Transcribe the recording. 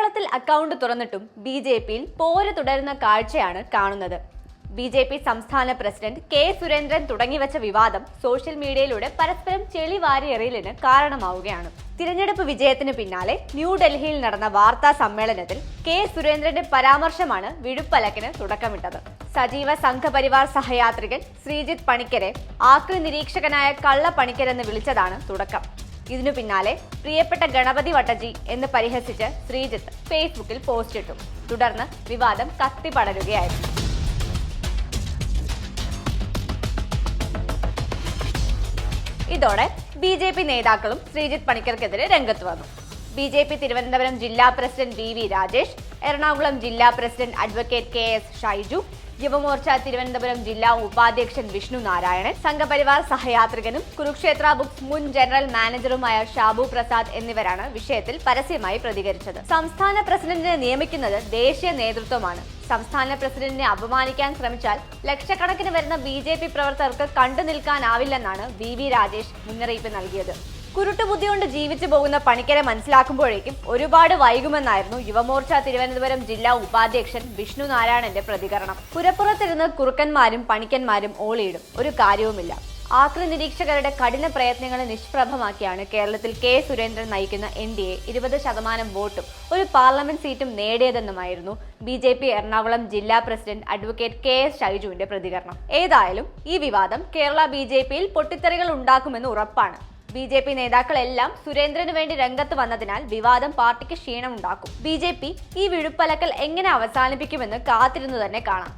കേരളത്തിൽ account തുറന്നിട്ടും B J പിയിൽ പോര് തുടരുന്ന കാഴ്ചയാണ് കാണുന്നത്. ബി ജെ പി സംസ്ഥാന പ്രസിഡന്റ് കെ സുരേന്ദ്രൻ തുടങ്ങിവച്ച വിവാദം സോഷ്യൽ മീഡിയയിലൂടെ പരസ്പരം ചെളി വാരിയെറിയലിന് കാരണമാവുകയാണ്. തിരഞ്ഞെടുപ്പ് വിജയത്തിന് പിന്നാലെ ന്യൂഡൽഹിയിൽ നടന്ന വാർത്താ സമ്മേളനത്തിൽ കെ സുരേന്ദ്രന്റെ പരാമർശമാണ് വിഴുപ്പലക്കിന് തുടക്കമിട്ടത്. സജീവ സംഘപരിവാർ സഹയാത്രികൻ ശ്രീജിത്ത് പണിക്കരെ ആക്രി നിരീക്ഷകനായ കള്ള പണിക്കരെന്ന് വിളിച്ചതാണ് തുടക്കം. ഇതിനു പിന്നാലെ പ്രിയപ്പെട്ട ഗണപതി വട്ടജി എന്ന് പരിഹസിച്ച് ശ്രീജിത്ത് ഫേസ്ബുക്കിൽ പോസ്റ്റ് ഇട്ടു. തുടർന്ന് വിവാദം കത്തി പടരുകയായിരുന്നു ഇതോടെ ബി ജെ പി നേതാക്കളും ശ്രീജിത്ത് പണിക്കർക്കെതിരെ രംഗത്ത് വന്നു. ബി ജെ പി തിരുവനന്തപുരം ജില്ലാ president V V Rajesh Ernakulam ജില്ലാ president advocate K S Shaiju Yuvamorcha Thiruvananthapuram ജില്ലാ ഉപാധ്യക്ഷൻ വിഷ്ണു നാരായണൻ സംഘപരിവാർ സഹയാത്രികനും കുരുക്ഷേത്ര ബുക്സ് മുൻ ജനറൽ മാനേജറുമായ ഷാബു പ്രസാദ് എന്നിവരാണ് വിഷയത്തിൽ പരസ്യമായി പ്രതികരിച്ചത്. സംസ്ഥാന പ്രസിഡന്റിനെ നിയമിക്കുന്നത് ദേശീയ നേതൃത്വമാണ്. സംസ്ഥാന പ്രസിഡന്റിനെ അപമാനിക്കാൻ ശ്രമിച്ചാൽ ലക്ഷക്കണക്കിന് വരുന്ന ബി ജെ പി പ്രവർത്തകർക്ക് കണ്ടു നിൽക്കാനാവില്ലെന്നാണ് വി വി രാജേഷ് മുന്നറിയിപ്പ് നൽകിയത്. കുരുട്ടുബുദ്ധി കൊണ്ട് ജീവിച്ചു പോകുന്ന പണിക്കരെ മനസ്സിലാക്കുമ്പോഴേക്കും ഒരുപാട് വൈകുമെന്നായിരുന്നു യുവമോർച്ച തിരുവനന്തപുരം ജില്ലാ ഉപാധ്യക്ഷൻ വിഷ്ണു നാരായണന്റെ പ്രതികരണം. പുരപ്പുറത്തിരുന്ന് കുറുക്കന്മാരും പണിക്കന്മാരും ഓളിയിടും. ഒരു കാര്യവുമില്ല. ആക്രി നിരീക്ഷകരുടെ കഠിന പ്രയത്നങ്ങളെ നിഷ്പ്രഭമാക്കിയാണ് കേരളത്തിൽ കെ സുരേന്ദ്രൻ നയിക്കുന്ന എൻ ഡി എ ഇരുപത് ശതമാനം വോട്ടും ഒരു പാർലമെന്റ് സീറ്റും നേടിയതെന്നുമായിരുന്നു ബി ജെ പി എറണാകുളം ജില്ലാ പ്രസിഡന്റ് അഡ്വക്കേറ്റ് കെ എസ് ഷൈജുവിന്റെ പ്രതികരണം. ഏതായാലും ഈ വിവാദം കേരള ബി ജെ പിയിൽ പൊട്ടിത്തെറികൾ ഉണ്ടാക്കുമെന്ന് ഉറപ്പാണ്. ബി ജെ പി നേതാക്കളെല്ലാം സുരേന്ദ്രന് വേണ്ടി രംഗത്ത് വന്നതിനാൽ വിവാദം പാർട്ടിക്ക് ക്ഷീണമുണ്ടാക്കും. ബി ജെ പി ഈ വിഴുപ്പലക്കൽ എങ്ങനെ അവസാനിപ്പിക്കുമെന്ന് കാത്തിരുന്നു തന്നെ കാണാം.